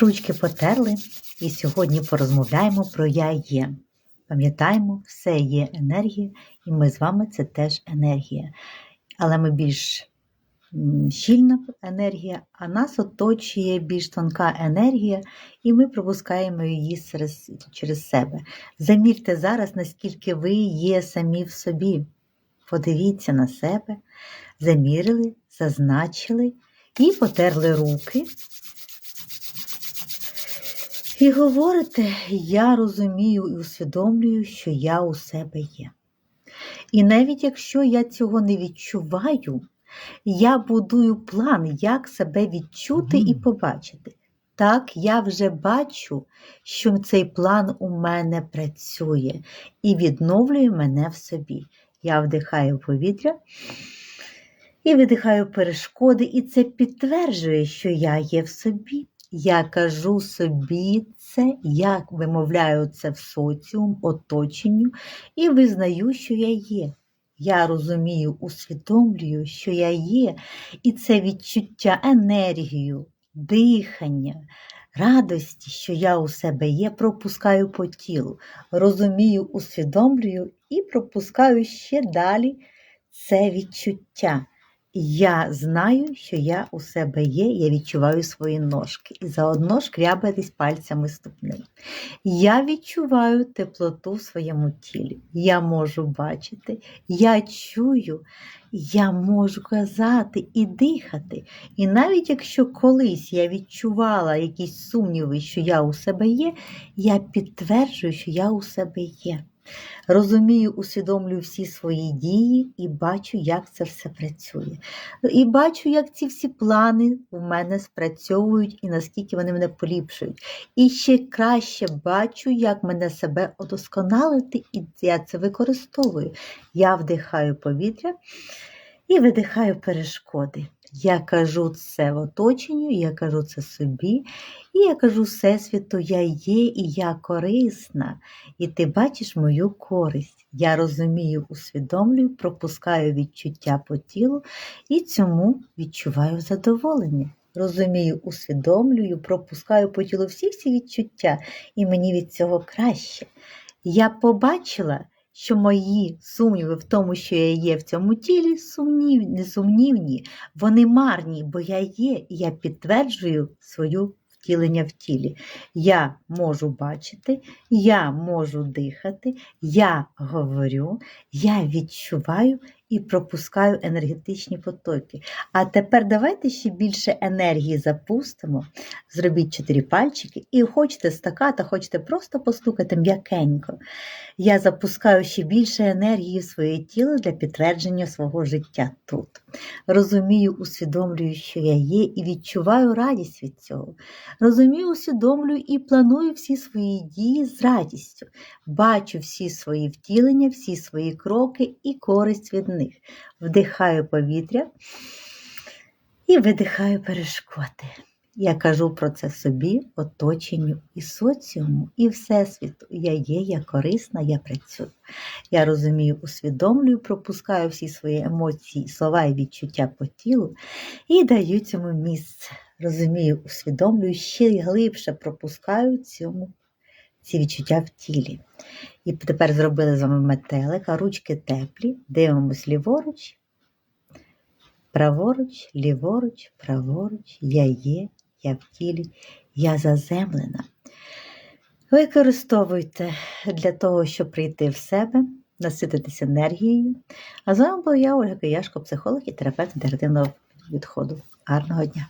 Ручки потерли, і сьогодні порозмовляємо про я є. Пам'ятаємо, все є енергія, і ми з вами це теж енергія. Але ми більш щільна енергія, а нас оточує більш тонка енергія, і ми пропускаємо її через, себе. Замірте зараз, наскільки ви є самі в собі. Подивіться на себе, замірили, зазначили і потерли руки. І говорите, я розумію і усвідомлюю, що я у себе є. І навіть якщо я цього не відчуваю, я будую план, як себе відчути і побачити. Так, я вже бачу, що цей план у мене працює і відновлює мене в собі. Я вдихаю повітря і видихаю перешкоди, і це підтверджує, що я є в собі. Я кажу собі це, я вимовляю це в соціум, оточенню і визнаю, що я є. Я розумію, усвідомлюю, що я є, і це відчуття енергію, дихання, радості, що я у себе є, пропускаю по тілу. Розумію, усвідомлюю і пропускаю ще далі це відчуття. Я знаю, що я у себе є, я відчуваю свої ножки і заодно шкрябатись пальцями ступни. Я відчуваю теплоту в своєму тілі. Я можу бачити, я чую, я можу казати і дихати. І навіть якщо колись я відчувала якісь сумніви, що я у себе є, я підтверджую, що я у себе є. Розумію, усвідомлюю всі свої дії і бачу, як це все працює. І бачу, як ці всі плани у мене спрацьовують і наскільки вони мене поліпшують. І ще краще бачу, як мене себе удосконалити, і я це використовую. Я вдихаю повітря і видихаю перешкоди. Я кажу це в оточенню, я кажу це собі, і я кажу Всесвіту, я є і я корисна, і ти бачиш мою користь. Я розумію, усвідомлюю, пропускаю відчуття по тілу і цьому відчуваю задоволення. Розумію, усвідомлюю, пропускаю по тілу всі всі відчуття, і мені від цього краще. Я побачила що мої сумніви в тому, що я є в цьому тілі, сумнівні, несумнівні, вони марні, бо я є, і я підтверджую свою втілення в тілі. Я можу бачити, я можу дихати, я говорю, я відчуваю і пропускаю енергетичні потоки. А тепер давайте ще більше енергії запустимо. Зробіть чотири пальчики і хочете стаката, хочете просто постукати м'якенько. Я запускаю ще більше енергії в своє тіло для підтвердження свого життя тут. Розумію, усвідомлюю, що я є, і відчуваю радість від цього. Розумію, усвідомлюю і планую всі свої дії з радістю. Бачу всі свої втілення, всі свої кроки і користь від них. Вдихаю повітря і видихаю перешкоди. Я кажу про це собі, оточенню і соціуму, і Всесвіту. Я є, я корисна, я працюю. Я розумію, усвідомлюю, пропускаю всі свої емоції, слова і відчуття по тілу і даю цьому місце. Розумію, усвідомлюю, ще глибше пропускаю цьому, ці відчуття в тілі. І тепер зробили з вами метелика, ручки теплі, дивимось ліворуч, праворуч, ліворуч, праворуч, я є, я в тілі, я заземлена. Використовуйте для того, щоб прийти в себе, насититись енергією. А з вами була я, Ольга Кияшко, психолог і терапевт інтегративного відходу. Гарного дня!